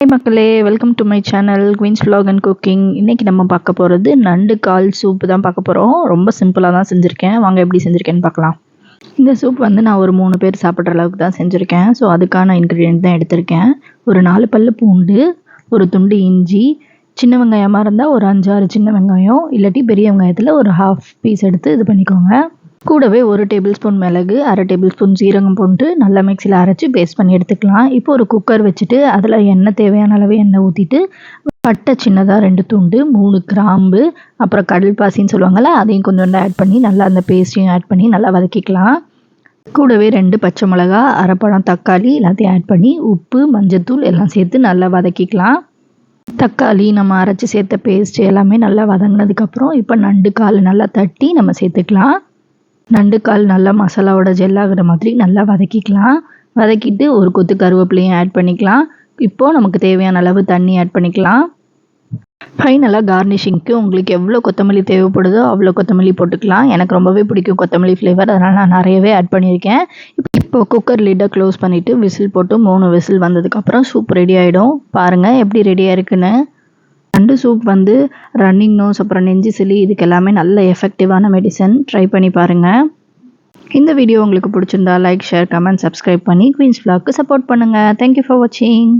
Hi மக்களே welcome to my channel queens vlog and cooking இன்றைக்கி நம்ம பார்க்க போகிறது நண்டு கால் சூப்பு தான் பார்க்க போகிறோம் ரொம்ப சிம்பிளாக தான் செஞ்சுருக்கேன். வாங்க எப்படி செஞ்சுருக்கேன்னு பார்க்கலாம். இந்த சூப் வந்து நான் ஒரு மூணு பேர் சாப்பிட்ற அளவுக்கு தான் செஞ்சுருக்கேன். ஸோ அதுக்கான இன்க்ரீடியன்ட் தான் எடுத்திருக்கேன். ஒரு நாலு பல்லு பூண்டு ஒரு துண்டு இஞ்சி சின்ன வெங்காயமாக இருந்தால் ஒரு அஞ்சாறு சின்ன வெங்காயம் இல்லாட்டி பெரிய வெங்காயத்தில் ஒரு ஹாஃப் பீஸ் எடுத்து இது பண்ணிக்கோங்க. கூடவே ஒரு டேபிள் ஸ்பூன் மிளகு அரை டேபிள் ஸ்பூன் சீரகம் போட்டு நல்லா மிக்சியில் அரைச்சி பேஸ்ட் பண்ணி எடுத்துக்கலாம். இப்போ ஒரு குக்கர் வச்சுட்டு அதில் எண்ணெய் தேவையான அளவு எண்ணெய் ஊற்றிட்டு பட்டை சின்னதாக ரெண்டு துண்டு மூணு கிராம்பு அப்புறம் கடல் பாசின்னு சொல்லுவாங்கள்ல அதையும் கொஞ்சோண்டு ஆட் பண்ணி நல்லா அந்த பேஸ்ட்டையும் ஆட் பண்ணி நல்லா வதக்கிக்கலாம். கூடவே ரெண்டு பச்சை மிளகா அரைப்பழம் தக்காளி எல்லாத்தையும் ஆட் பண்ணி உப்பு மஞ்சத்தூள் எல்லாம் சேர்த்து நல்லா வதக்கிக்கலாம். தக்காளி நம்ம அரைச்சி சேர்த்த பேஸ்ட் எல்லாமே நல்லா வதங்கினதுக்கப்புறம் இப்போ நண்டு கால் நல்லா தட்டி நம்ம சேர்த்துக்கலாம். நண்டு கால் நல்லா மசாலாவோட ஜெல்லாகிற மாதிரி நல்லா வதக்கிக்கலாம். வதக்கிட்டு ஒரு கொத்து கருவேப்பிலையும் ஆட் பண்ணிக்கலாம். இப்போது நமக்கு தேவையான அளவு தண்ணி ஆட் பண்ணிக்கலாம். ஃபைனலாக கார்னிஷிங்க்கு உங்களுக்கு எவ்வளோ கொத்தமல்லி தேவைப்படுதோ அவ்வளோ கொத்தமல்லி போட்டுக்கலாம். எனக்கு ரொம்பவே பிடிக்கும் கொத்தமல்லி ஃப்ளேவர் அதனால் நான் நிறையவே ஆட் பண்ணியிருக்கேன். இப்போ குக்கர் லிட்டை க்ளோஸ் பண்ணிவிட்டு விசில் போட்டு மூணு விசில் வந்ததுக்கப்புறம் சூப் ரெடி ஆகிடும் பாருங்கள் எப்படி ரெடியாக இருக்குன்னு. நண்டு சூப் வந்து ரன்னிங் நோஸ் அப்புறம் நெஞ்சு சளி இதுக்கு எல்லாமே நல்ல எஃபெக்டிவான மெடிசன் ட்ரை பண்ணி பாருங்கள் இந்த வீடியோ உங்களுக்கு பிடிச்சிருந்தா லைக் ஷேர் கமெண்ட் சப்ஸ்கிரைப் பண்ணி குயின்ஸ் vlog சப்போர்ட் பண்ணுங்கள் தேங்க்யூ ஃபார் வாட்சிங்